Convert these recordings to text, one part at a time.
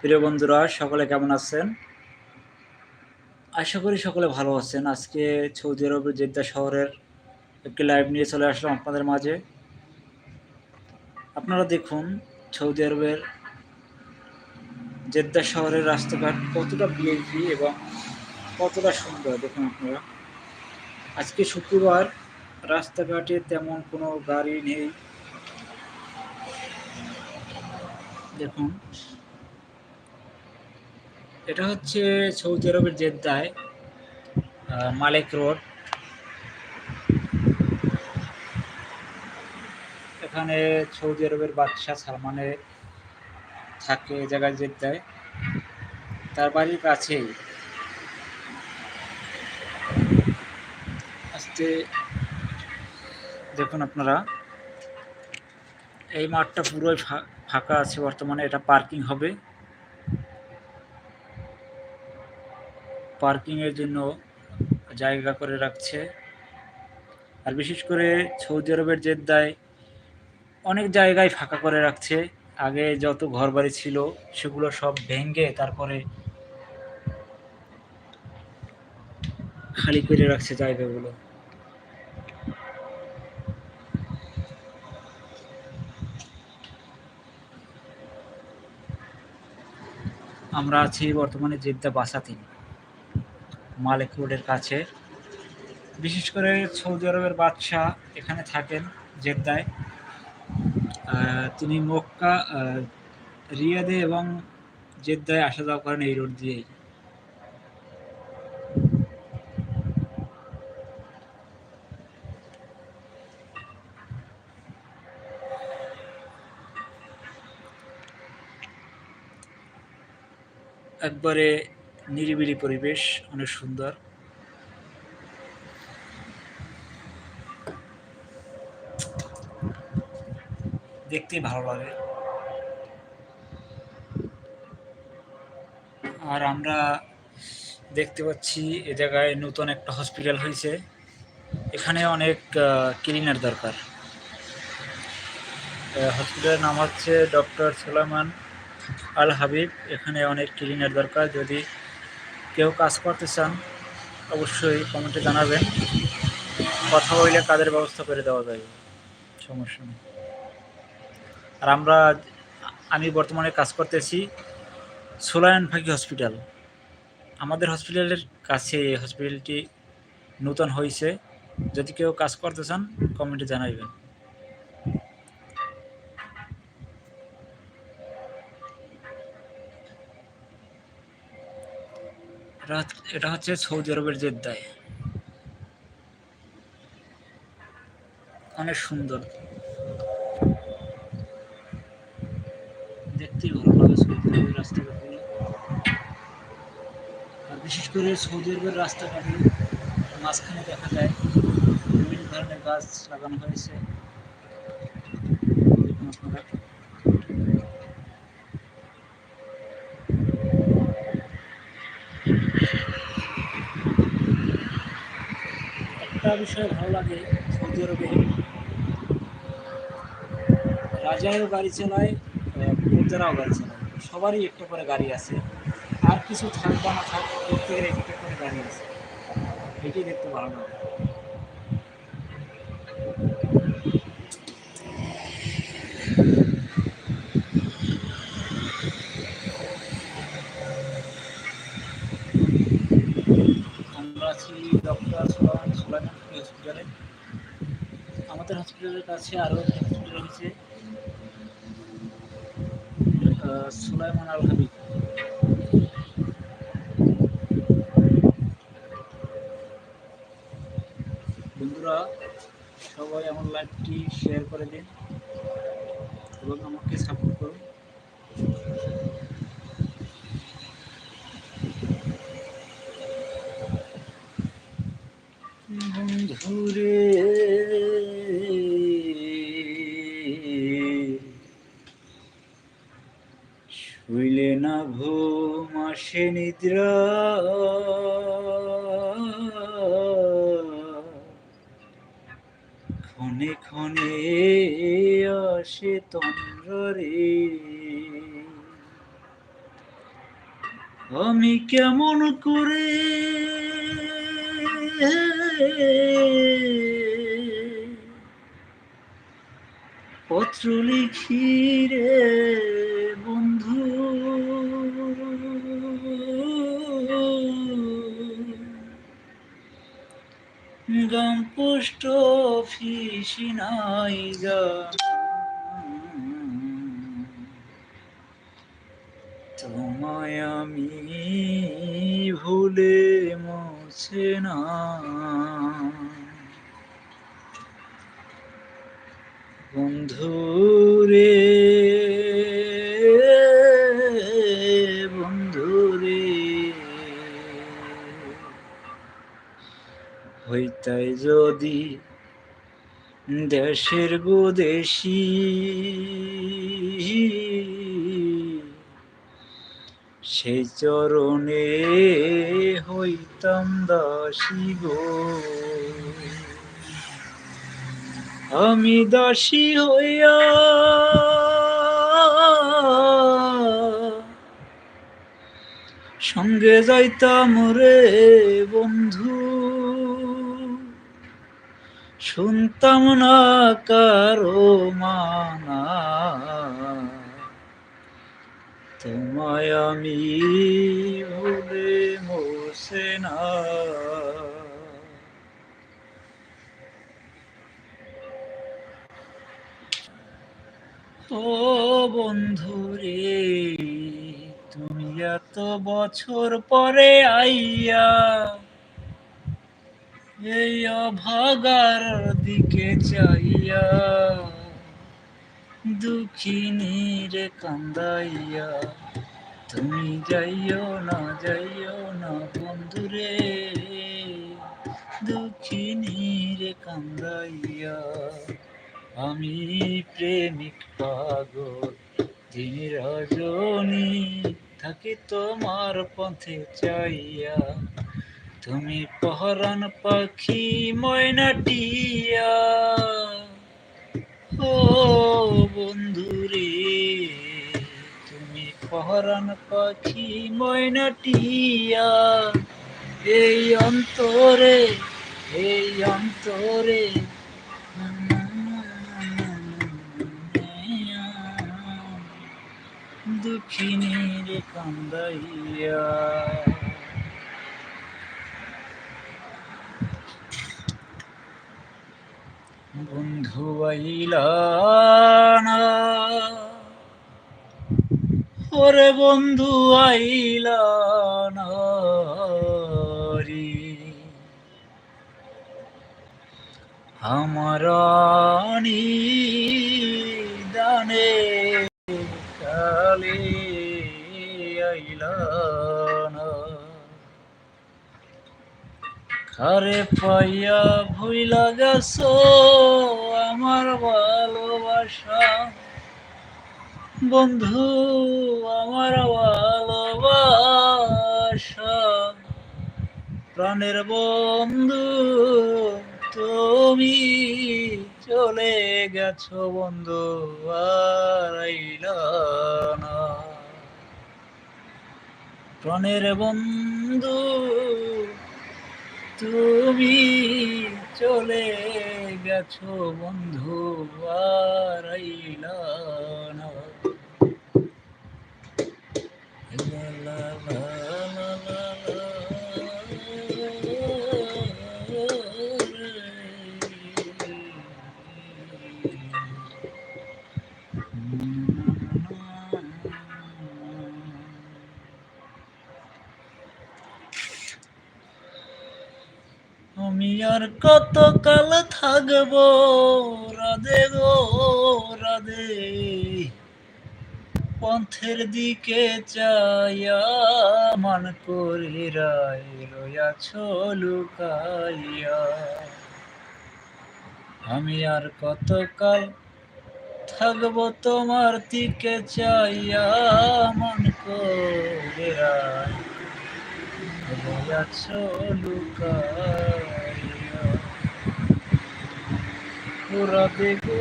প্রিয় বন্ধুরা, সকলে কেমন আছেন? আশা করি সকলে ভালো আছেন। আজকে সৌদি আরবের জেদ্দা শহরের একটি লাইভ নিয়ে চলে আসলাম আপনাদের মাঝে। আপনারা দেখুন সৌদি আরবের জেদ্দা শহরের রাস্তাঘাট কতটা বিএপি এবং কতটা সুন্দর, দেখুন আপনারা। আজকে শুক্রবার, রাস্তাঘাটে তেমন কোনো গাড়ি নেই। দেখুন। এটা হচ্ছে সৌদি আরবের জেদ্দায় মালেক রোড। এখানে সৌদি আরবের বাদশাহ সালমানে থাকে এ জায়গায় জেদ্দায়। তার বাড়ির কাছেই। আজকে দেখুন আপনারা, এই মাঠটা পুরোই ফাঁকা আছে, বর্তমানে এটা পার্কিং হবে। পার্কিংয়ের জন্য জায়গা করে রাখছে। আর বিশেষ করে সৌদি আরবের জেদ্দায় অনেক জায়গায় ফাঁকা করে রাখছে। আগে যত ঘর বাড়ি ছিল, সেগুলো সব ভেঙে তারপরে খালি করে রাখছে জায়গাগুলো। আমরা আছি বর্তমানে জেদ্দা বাসাতিন। মালেক রোডের কাছে। বিশেষ করে সৌদি আরবের বাদশাহ এখানে থাকেন জেদ্দায়। তিনি মক্কা রিয়াদে এবং জেদ্দায় আসা যাওয়া করেন এই রোড দিয়েই। একবারে নিরিবিলি পরিবেশ, অনেক সুন্দর। দেখতেই ভালো লাগে। আর আমরা দেখতে পাচ্ছি এ জায়গায় নতুন একটা হসপিটাল হয়েছে। এখানে অনেক ক্লিনার দরকার। হসপিটালের নাম হচ্ছে ডক্টর সুলাইমান আল হাবিব। এখানে অনেক ক্লিনার দরকার। যদি কেউ কাজ করতে চান, অবশ্যই কমেন্টে জানাবেন। কথা বললে কাজের ব্যবস্থা করে দেওয়া যায় সমস্যা নেই। আর আমরা, আমি বর্তমানে কাজ করতেছি সোলায়ন ফাঁকি হসপিটাল। আমাদের হসপিটালের কাছে এই হসপিটালটি নূতন হয়েছে। যদি কেউ কাজ করতে চান, কমেন্টে জানাইবেন। এটা হচ্ছে সৌদি আরবের জেদ্দায়। অনেক সুন্দর। দেখতেই ভালো লাগে সৌদি আরবের রাস্তাঘাটগুলো আর বিশেষ করে সৌদি আরবের রাস্তাঘাটে মাঝখানে দেখা যায়, বিভিন্ন ধরনের গাছ লাগানো হয়েছে আপনারা একটা বিষয় ভালো লাগে, সৌদি আরবে। রাজাও গাড়ি চালায় প্রজারাও গাড়ি চালায় সবারই একটা করে গাড়ি আছে। আর কিছু থাকবা না থাক, প্রত্যেকের একটা করে গাড়ি আছে। এটি দেখতে ভালো লাগে আছি ডক্টর সোলামান সোলামান হসপিটালে আমাদের হসপিটালের কাছে আরও হসপিটাল রয়েছে সুলাইমান আল হাবিব। বন্ধুরা, সবাই আমার লাইভটি শেয়ার করে দিন এবং আমাকে সাপোর্ট করুন বন্ধুরে শুইলে না আসে নিদ্রা ক্ষণে ক্ষণে আসে তন্দ্র আমি কেমন করে পত্র লিখি রে বন্ধু? গাম পোস্ট অফিস নাই গা তোমায় আমি ভুলে মোছে না। বন্ধু হইতাই যদি দেশের গোদেশি সেই চরণে হইতাম দাসী গো। আমি দাসী হইয়া সঙ্গে যাইতাম রে বন্ধু। শুনতাম না কারও মানা। তোমায় আমি ভুলে মোসে না। ও বন্ধু রে তুমি এত বছর পরে আইয়া এই অভাগার দিকে চাইয়া, দুঃখিনীর কান্দাইয়া, তুমি যাইও না যাইও না বন্ধুরে দুঃখিনীর কান্দাইয়া, আমি প্রেমিক পাগল, দিন রজনী থাকি তোমার পথে চাইয়া। তুমি পহরান পাখি ময়নাটিয়া। ও বন্ধুরে, তুমি পহরান পাখি ময়নাটিয়া। এই অন্তরে এই অন্তরে, দুঃখিনীর কান্দাইয়া। বন্ধু আইলা না ওরে বন্ধু আইলা না রে। আমার দানে কালে আইলা খারে পাইয়া ভুইলা গেছো আমার ভালোবাসা। বন্ধু, আমার ভালোবাসা। প্রাণের বন্ধু, তুমি চলে গেছো বন্ধু, আর না। প্রাণের বন্ধু তুমি চলে গেছো বন্ধু আর থাকব রাধে গো, রাধে। পন্থের দিকে চাইয়া মান করে রায় রয়াছ লুকাইয়া আমি আর কত কাল থাকব তোমার দিকে চাইয়া মন করে রায় রয়াছ লুকাইয়া দেখো।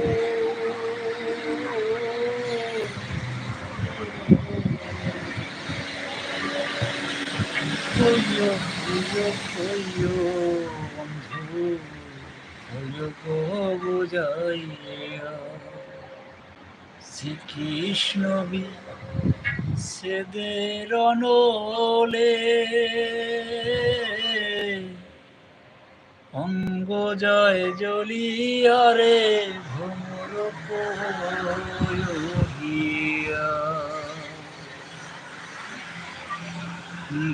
কইও কইও কইও বন্ধু কইও গো বুঝাইয়া। শ্রীকৃষ্ণ বি সেদের অনলে অঙ্গ জয় জ্বলিয়ারে ভ্রমর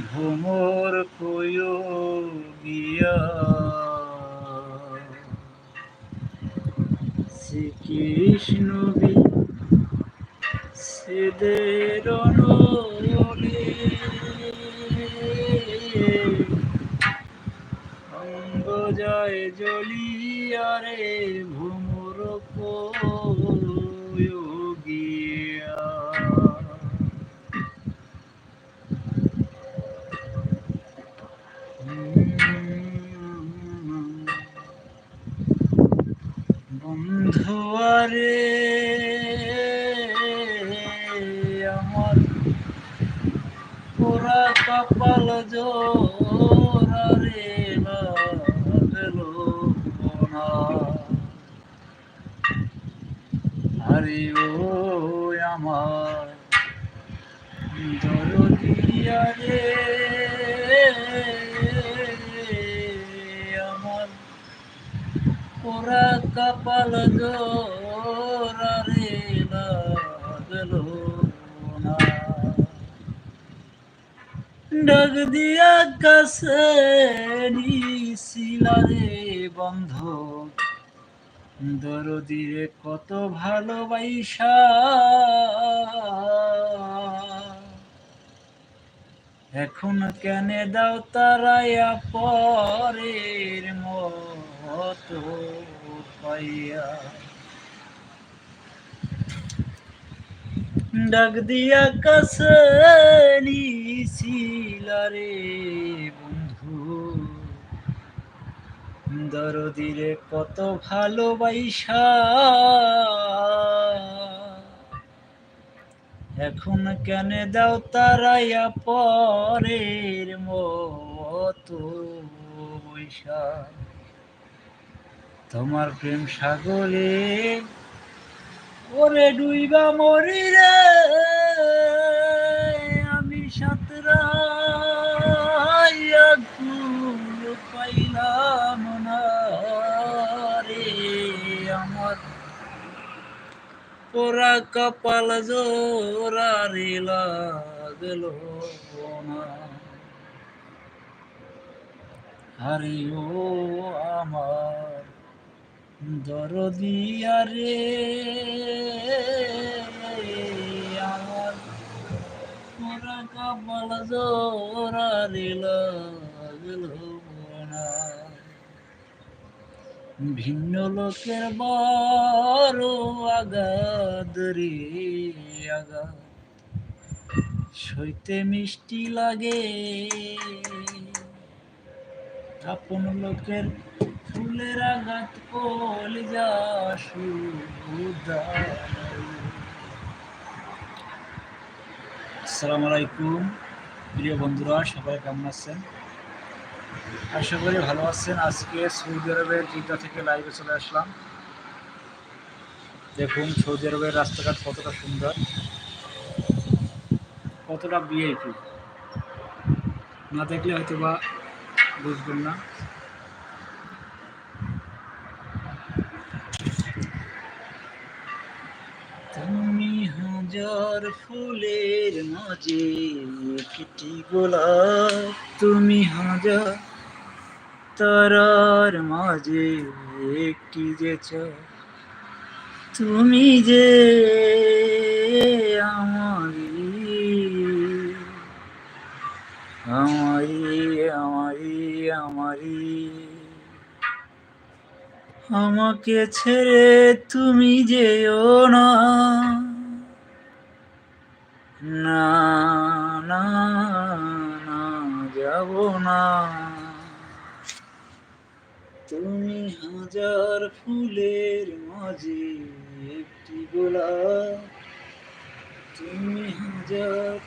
ভ্রমর কয় গিয়া শ্রীকৃষ্ণ সেদের অনলে জয় জ্বলিয়ারে ভ্রমর গিয়া আরে ও আমার দরদিয়া রে আমার পুরা কপাল জোরে লাগল না। ডাক দিয়া কাছে নিছিলারে বন্ধ। দরদিরে কত ভালোবাইসা। এখন কেন দাও তারাইয়া পরের মতো পাইয়া। ডাক দিয়া কাছে নিছিলারে বন্ধু দরদিরে কত ভালোবাইসা এখন কেন দাও তারাইয়া পরের মতো তোমার প্রেম সাগরে ওরে ডুইবা মরি রে, আমি সাতরাইয়া পোড়া কপাল জোরা রে লাগল আরে ও আমার দরদিয়া রে আমার মোরা কপাল জোরা রে লাগল ভিন্ন লোকের বড় আগাদ রে আগাদ সইতে মিষ্টি লাগে আপন লোকের ফুলের আঘাত কলিজা আসসালামু আলাইকুম প্রিয় বন্ধুরা সবাই কেমন আছেন আশা করি ভালো আছেন আজকে সৌদি আরবের জিদ্দা থেকে লাইভে চলে আসলাম দেখুন, সৌদি আরবের রাস্তাঘাট কতটা সুন্দর। কতটা বিএপি না দেখলে হয়তো বা বুঝবেন না। তুমি হাজার ফুলের মাঝে একটি গোলাপ। তুমি হাজার তারার মাঝে একটি যে চাঁদ। তুমি যে আমারি আমারি আমারি আমারি, আমাকে ছেড়ে তুমি যেও না। না না না, যাব না। তুমি হাজার ফুলের মাঝে একটি গোলাপ তুমি হাজার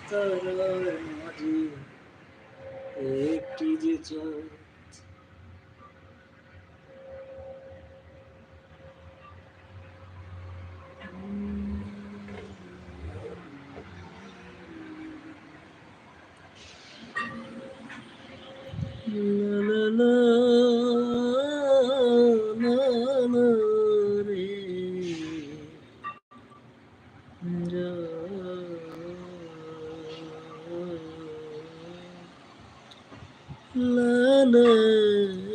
মাঝে একটি যে চাঁদ La la la la la la la